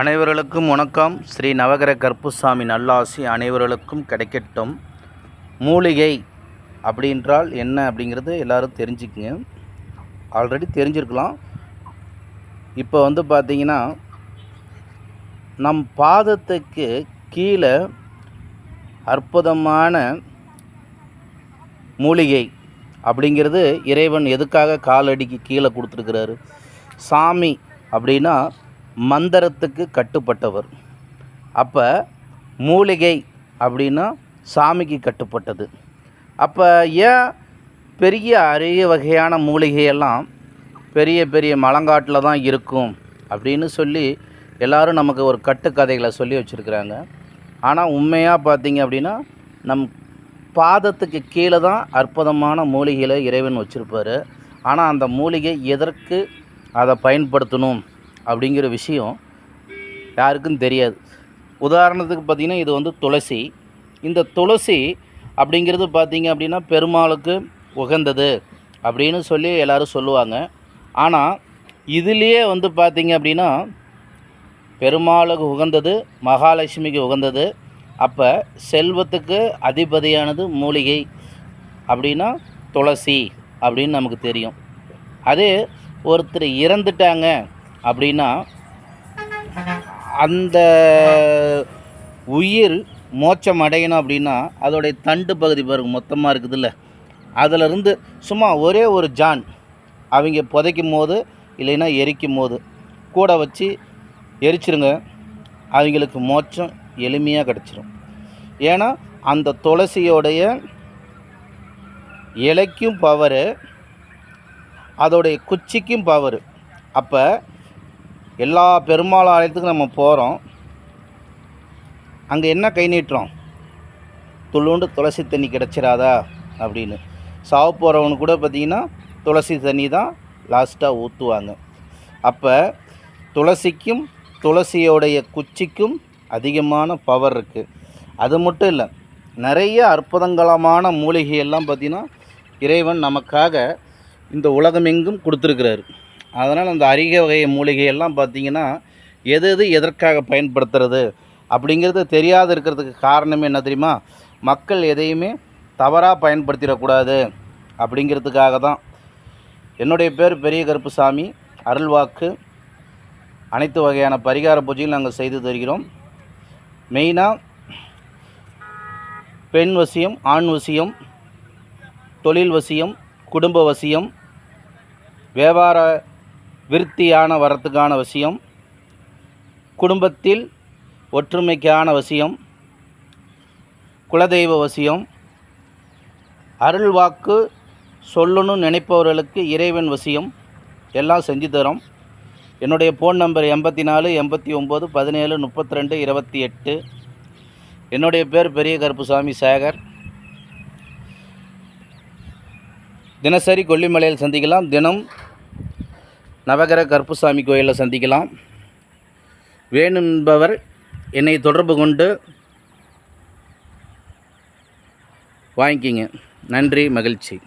அனைவர்களுக்கும் வணக்கம். ஸ்ரீ நவகிர கற்புசாமி நல்லாசி அனைவர்களுக்கும் கிடைக்கட்டும். மூலிகை அப்படின்றால் என்ன அப்படிங்கிறது எல்லோரும் தெரிஞ்சுக்குங்க. ஆல்ரெடி தெரிஞ்சிருக்கலாம். இப்போ வந்து பார்த்தீங்கன்னா நம் பாதத்துக்கு கீழே அற்புதமான மூலிகை அப்படிங்கிறது இறைவன் எதுக்காக காலடிக்கு கீழே கொடுத்துருக்கிறாரு? சாமி அப்படின்னா மந்திரத்துக்கு கட்டுப்பட்டவர். அப்போ மூலிகை அப்படின்னா சாமிக்கு கட்டுப்பட்டது. அப்போ ஏன் பெரிய அரிய வகையான மூலிகையெல்லாம் பெரிய பெரிய மலங்காட்டில் தான் இருக்கும் அப்படின்னு சொல்லி எல்லாரும் நமக்கு ஒரு கட்டுக்கதைகளை சொல்லி வச்சுருக்குறாங்க. ஆனால் உண்மையாக பார்த்தீங்க அப்படின்னா நம் பாதத்துக்கு கீழே தான் அற்புதமான மூலிகையில் இறைவன் வச்சுருப்பார். ஆனால் அந்த மூலிகை எதற்கு அதை பயன்படுத்தணும்? அப்படிங்கிற விஷயம் யாருக்கும் தெரியாது. உதாரணத்துக்கு பார்த்திங்கன்னா இது வந்து துளசி. இந்த துளசி அப்படிங்கிறது பார்த்திங்க அப்படின்னா பெருமாளுக்கு உகந்தது அப்படின்னு சொல்லி எல்லோரும் சொல்லுவாங்க. ஆனால் இதுலேயே வந்து பார்த்திங்க அப்படின்னா பெருமாளுக்கு உகந்தது மகாலட்சுமிக்கு உகந்தது. அப்போ செல்வத்துக்கு அதிபதியானது மூலிகை அப்படின்னா துளசி அப்படின்னு நமக்கு தெரியும். அதே ஒருத்தர் இறந்துட்டாங்க. அப்படின்னா அந்த உயிர் மோட்சம் அடையணும் அப்படின்னா அதோடைய தண்டு பகுதி பாருங்க மொத்தமாக இருக்குதுல்ல. அதிலிருந்து சும்மா ஒரே ஒரு ஜான் அவங்க புதைக்கும் போது இல்லைன்னா எரிக்கும் போது கூட வச்சு எரிச்சிருங்க அவங்களுக்கு மோட்சம் எளிமையாக கிடச்சிரும். ஏன்னா அந்த துளசியோடைய இலைக்கும் பவரு அதோடைய குச்சிக்கும் பவரு அப்போ எல்லா பெருமாள் ஆலயத்துக்கும் நம்ம போகிறோம் அங்கே என்ன கை நீட்டுறோம்? துளுண்டு துளசி தண்ணி கிடச்சிராதா? அப்படின்னு. சாவு போகிறவனு கூட பார்த்திங்கன்னா துளசி தண்ணி தான் லாஸ்ட்டாக ஊற்றுவாங்க அப்போ துளசிக்கும் துளசியோடைய குச்சிக்கும் அதிகமான பவர் இருக்குது அது மட்டும் இல்லை நிறைய அற்புதங்களமான மூலிகையெல்லாம் பார்த்திங்கன்னா இறைவன் நமக்காக இந்த உலகமெங்கும் கொடுத்துருக்கிறாரு. அதனால் அந்த அரிக வகை மூலிகையெல்லாம் பார்த்திங்கன்னா எது எது எதற்காக பயன்படுத்துறது அப்படிங்கிறது தெரியாத இருக்கிறதுக்கு காரணமே என்ன தெரியுமா? மக்கள் எதையுமே தவறாக பயன்படுத்திடக்கூடாது அப்படிங்கிறதுக்காக தான். என்னுடைய பேர் பெரிய கருப்புசாமி. அருள்வாக்கு அனைத்து வகையான பரிகார பூஜையும் நாங்கள் செய்து தருகிறோம். மெயினாக பெண் வசியம் ஆண் வசியம் தொழில் வசியம் குடும்ப வசியம் வியாபார விருத்தியான வரத்துக்கான விஷயம் குடும்பத்தில் ஒற்றுமைக்கான விஷயம் குலதெய்வ வசியம் அருள்வாக்கு சொல்லணும்னு நினைப்பவர்களுக்கு இறைவன் வசியம் எல்லாம் செஞ்சு தரோம். என்னுடைய ஃபோன் நம்பர் எண்பத்தி நாலு எண்பத்தி ஒம்பது பதினேழு முப்பத்தி ரெண்டு இருபத்தி எட்டு என்னுடைய பேர் பெரிய கருப்புசாமி சேகர். தினசரி கொல்லிமலையில் சந்திக்கலாம். தினம் நவகர கருப்புசாமி கோயிலில் சந்திக்கலாம். வேணும்பவர் என்னை தொடர்பு கொண்டு வாங்கிக்கிங்க. நன்றி மகிழ்ச்சி.